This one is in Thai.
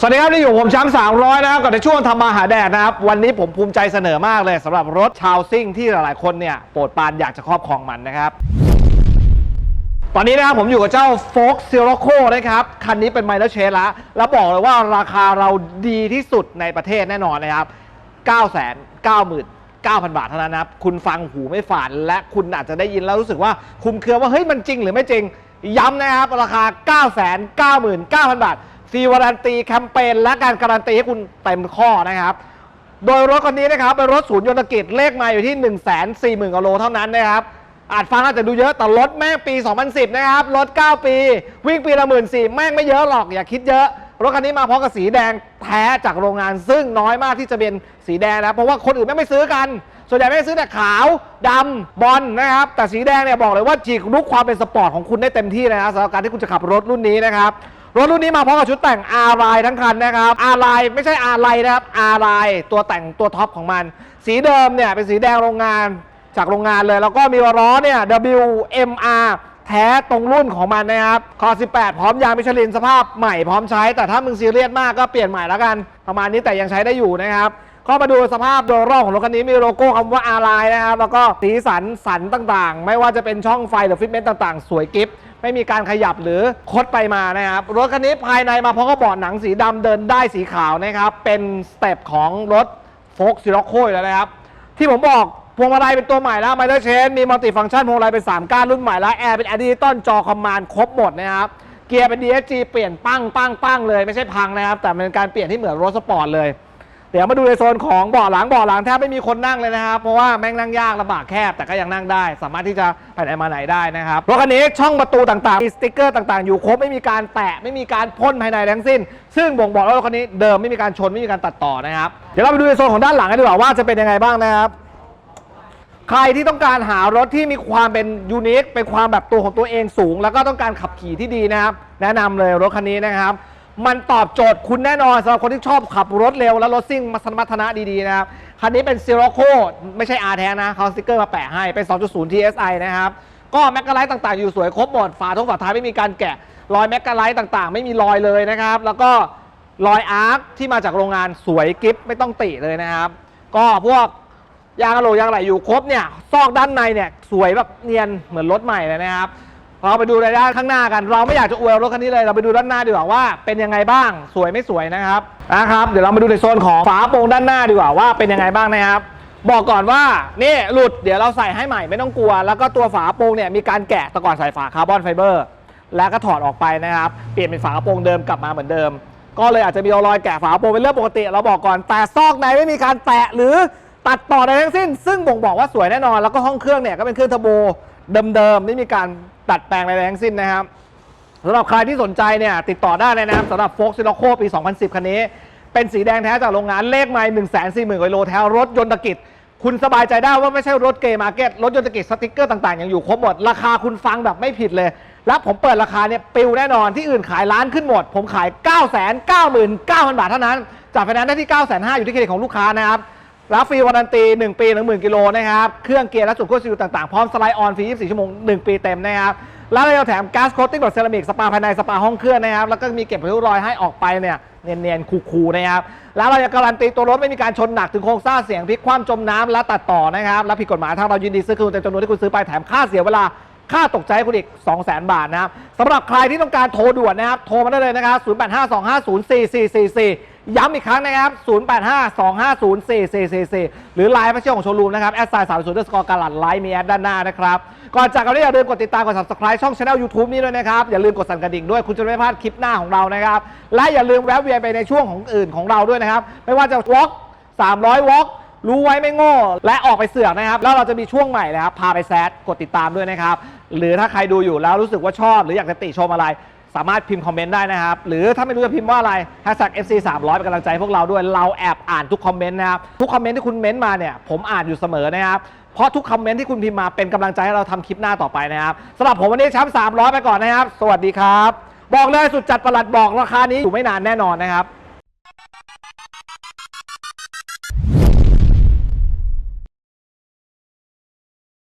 สวัสดีครับนี่อยู่ผมช้ำสามร้อยนะครับกับในช่วงทำมาหาแดดนะครับ วันนี้ผมภูมิใจเสนอมากเลยสำหรับรถชาวซิ่งที่หลายๆ คนเนี่ยโปรดปรานอยากจะครอบครองมันนะครับ ตอนนี้นะครับผมอยู่กับเจ้า f o x s i r o c o นะครับ คันนี้เป็นไมล์เชนละแล้วบอกเลยว่าราคาเราดีที่สุดในประเทศแน่นอนนะครับ 9 9 9 0 0 0 9,000 บาทเท่านั้นนะครับ คุณฟังหูไม่ฝาดและคุณอาจจะได้ยินแล้วรู้สึกว่าคุมเครือว่าเฮ้ยมันจริงหรือไม่จริง ย้ำนะครับ ราคา 9 9 9 0 0 0 บาทฟรีวารันตีแคมเปญและการการันตีให้คุณเต็มข้อนะครับ โดยรถคันนี้นะครับเป็นรถศูนย์ยนต์กิจเลขมาอยู่ที่ 1 4 0 0 0 0กโลเท่านั้นนะครับอาจฟังอาจจะดูเยอะแต่รถแม่งปี 2010 นะครับ รถ 9 ปี วิ่งปีละหมื่นสี่แม่งไม่เยอะหรอกอย่าคิดเยอะ รถคันนี้มาพร้อมกับสีแดงแท้จากโรงงาน ซึ่งน้อยมากที่จะเป็นสีแดงนะเพราะว่าคนอื่นไม่ไม่ซื้อกัน ส่วนใหญ่ไม่ซื้อแต่ขาวดำบอลนะครับ แต่สีแดงเนี่ยบอกเลยว่าจีกลุกความเป็นสปอร์ตของคุณได้เต็มที่เลยนะสำหรับการที่คุณจะขับรถรุ่นนี้นะครับรถรุ่นนี้มาพร้อมกับชุดแต่ง R line ทั้งคันนะครับ R line ไม่ใช่ R line นะครับ R line ตัวแต่งตัวท็อปของมัน สีเดิมเนี่ยเป็นสีแดงโรงงานจากโรงงานเลย แล้วก็มีล้อเนี่ย WMR แท้ตรงรุ่นของมันนะครับ คอ 18 พร้อมยางมิชลินสภาพใหม่พร้อมใช้ แต่ถ้ามึงซีเรียสมากก็เปลี่ยนใหม่แล้วกัน ประมาณนี้แต่ยังใช้ได้อยู่นะครับก็มาดูสภาพโดยรอบของรถคันนี้มีโลโก้คำว่า R line นะครับ แล้วก็สีสันสันต่างๆ ไม่ว่าจะเป็นช่องไฟหรือฟิตเมนต์ต่างๆ สวยกิ๊บไม่มีการขยับหรือคดไปมานะครับ รถคันนี้ภายในมาพร้อมกับเบาะหนังสีดำเดินได้สีขาวนะครับ เป็นสเต็ปของรถโฟกซิโรโคอยแล้วนะครับ ที่ผมบอก พวงมาลัยเป็นตัวใหม่แล้วไมเ r อร์เชนมีมัลติฟังก์ชันพวงมาลัยเป็น 3 ก้านรุ่นใหม่แล้วแอร์เป็นแอร์ดิจิตอลจอคอมมานด์ครบหมดนะครับ เกียร์เป็น DSG เปลี่ยนปั้งปั้งปั้งเลยไม่ใช่พังนะครับ แต่เป็นการเปลี่ยนที่เหมือนรถสปอร์ตเลย เดี๋ยวมาดูในโซนของเบาะหลังเบาะหลังแทบไม่มีคนนั่งเลยนะครับ เพราะว่าแม่งนั่งยากลำบากแคบแต่ก็ยังนั่งได้ สามารถที่จะไปไหนมาไหนได้นะครับรถคันนี้ช่องประตูต่างๆมีสติ๊กเกอร์ต่างๆ อยู่ครบไม่มีการแตะไม่มีการพ่นภายในทั้งสิ้น ซึ่งบ่งบอกว่ารถคันนี้เดิมไม่มีการชนไม่มีการตัดต่อนะครับเดี๋ยวเราไปดูในโซนของด้านหลังกันดีกว่าว่าจะเป็นยังไงบ้างนะครับ ใครที่ต้องการหารถที่มีความเป็นยูนิคเป็นความแบบตัวของตัวเองสูง แล้วก็ต้องการขับขี่ที่ดีนะครับ แนะนำเลยรถคันนี้นะครับ มันตอบโจทย์คุณแน่นอนสำหรับคนที่ชอบขับรถเร็ว และรถซิ่งมาสมรรถนะดีๆนะครับ คันนี้เป็นซีโรโคไม่ใช่ R แท้นะเขาสติกเกอร์มาแปะให้ เป็น 2.0 TSI นะครับ ก็แมกกาไลท์ต่างๆ อยู่สวยครบหมดฝาท้องฝาท้ายไม่มีการแกะรอยแมกกาไลท์ต่างๆ ไม่มีรอยเลยนะครับ แล้วก็รอยอาร์คที่มาจากโรงงานสวยกิฟไม่ต้องติเลยนะครับ ก็พวก ยางอะโหลกยางอะไหลอยู่ครบเนี่ยซอกด้านในเนี่ยสวยแบบเนียนเหมือนรถใหม่เลยนะครับเราไปดูในด้านข้างหน้ากัน เราไม่อยากจะอวยรถคันนี้เลย เราไปดูด้านหน้าดีกว่าว่าเป็นยังไงบ้าง สวยไม่สวยนะครับนะครับ เดี๋ยวเรามาดูในโซนของฝาโปรงด้านหน้าดีกว่าว่าเป็นยังไงบ้างนะครับ บอกก่อนว่านี่หลุดเดี๋ยวเราใส่ให้ใหม่ไม่ต้องกลัว แล้วก็ตัวฝาโปรงเนี่ยมีการแกะต่ก่อนใส่ฝาคาร์บอนไฟเบอร์แล้วก็ถอดออกไปนะครับ เปลี่ยนเป็นฝาโปรงเดิมกลับมาเหมือนเดิม ก็เลยอาจจะมีรอยแกะฝาโปรงเป็นเรื่องปกติ เราบอกก่อนแต่ซอกในไม่มีการแตะหรือ ตัดต่อใดทั้งสิ้น ซึ่งบ่งบอกว่าสวยแน่นอน แล้วก็ห้องเครื่องเนี่ยก็เป็นเครื่องเทอร์โบเดิมๆไม่มีการดัดแปลงใดทั้งสิ้นนะครับสำหรับใครที่สนใจเนี่ยติดต่อได้เลยนะครับสำหรับโฟกซิโลโคปี 2010 คันนี้ เป็นสีแดงแท้จากโรงงานเลขไมล์1 4 0 0 0 0กิโลแท้รถยนต์ตะกิจ คุณสบายใจได้ว่าไม่ใช่รถเกย์มาร์เก็ตรถยนต์ตะกิจสติ๊กเกอร์ต่างๆยังอยู่ครบหมด ราคาคุณฟังแบบไม่ผิดเลย และผมเปิดราคาเนี่ยปิวแน่นอนที่อื่นขายล้านขึ้นหมด ผมขาย 9 9 9 9 0 0 0 บาทเท่านั้นจากไฟแนนซ์ได้ที่ 9 5 0 0 0 อยู่ที่เครดิตของลูกค้านะครับ รับฟรีวารันตี 1 ปี 10,000 กิโลนะครับ เครื่องเกียร์และจุดควบคุมต่างๆ พร้อมสไลด์ออนฟรี 24 ชั่วโมง 1 ปีเต็มนะครับ แล้วเราจะแถมก๊าซโคตติ้งแบบเซรามิก สปาภายใน สปาห้องเครื่องนะครับ แล้วก็มีเก็บริ้วรอยให้ออกไปเนี่ย เนียนๆ คูลๆ นะครับ แล้วเราจะการันตีตัวรถไม่มีการชนหนักถึงโครงสร้างเสียงพลิกคว่ำจมน้ำและตัดต่อนะครับ และผิดกฎหมายทางเรายินดีซื้อคืนเต็มจำนวนที่คุณซื้อไปแถมค่าเสียเวลาค่าตกใจคุณอีก 200,000 บาทนะครับสำหรับใครที่ต้องการโทรด่วนนะครับ โทรมาได้เลยนะครับ 0852504444 ย้ำอีกครั้งนะครับ 0852504444 หรือไลน์พัชเชี่ยของโชว์รูมนะครับ แอดไซน์สามศูนย์สกอร์การันไลน์มีแอดด้านหน้านะครับ ก่อนจากกันอย่าลืมกดติดตาม กด subscribe ช่อง channel YouTube นี้ด้วยนะครับ อย่าลืมกดสั่นกระดิ่งด้วย คุณจะไม่พลาดคลิปหน้าของเรานะครับ และอย่าลืมแวะเวียนไปในช่วงของอื่นของเราด้วยนะครับ ไม่ว่าจะวอล์ก300วอล์กรู้ไว้ไม่โง่ และออกไปเสือกนะครับ แล้วเราจะมีช่วงใหม่นะครับ พาไปแซดกดติดตามด้วยนะครับ หรือถ้าใครดูอยู่แล้วรู้สึกว่าชอบ หรืออยากจะติชมอะไร สามารถพิมพ์คอมเมนต์ได้นะครับ หรือถ้าไม่รู้จะพิมพ์ว่าอะไร hashtag FC 300เป็นกำลังใจพวกเราด้วย เราแอบอ่านทุกคอมเมนต์นะครับ ทุกคอมเมนต์ที่คุณเม้นต์มาเนี่ย ผมอ่านอยู่เสมอนะครับ เพราะทุกคอมเมนต์ที่คุณพิมพ์มาเป็นกำลังใจให้เราทำคลิปหน้าต่อไปนะครับสำหรับผมวันนี้แชมป์300 ไปก่อนนะครับ สวัสดีครับ บอกเลยสุดจัดประหลัดบอกราคานี้อยู่ไม่นานแน่นอนนะครับ